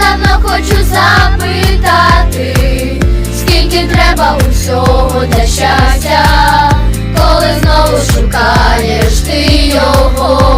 давно хочу запитати, скільки треба усього для щастя, коли знову шукаєш ти його.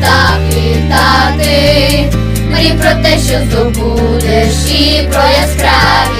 так літати, мрій про те, що здобудеш і про яскраві.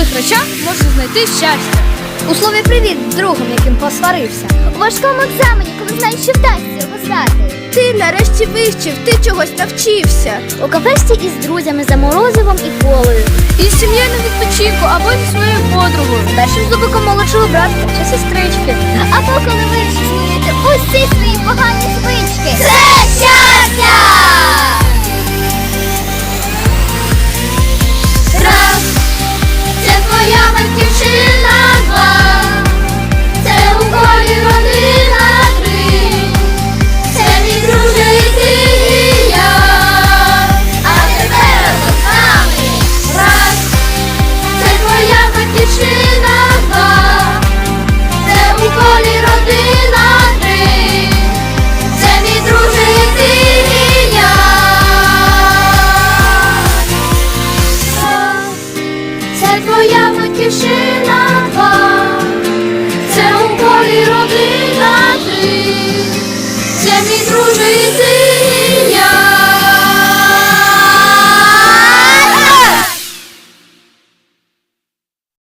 простих речах можна знайти щастя. У слові привіт другом, яким посварився. У важкому екзамені, коли знаєш, що вдасться його здати. Ти нарешті вищив, ти чогось навчився. У кафесті із друзями за морозивом і колою. Із сім'єю на відпочинку або зі своєю подругою. Першим зубиком молодшого братка чи сестрички. Або коли ви зміните усі свої погані звички. Це щастя! небі дружити.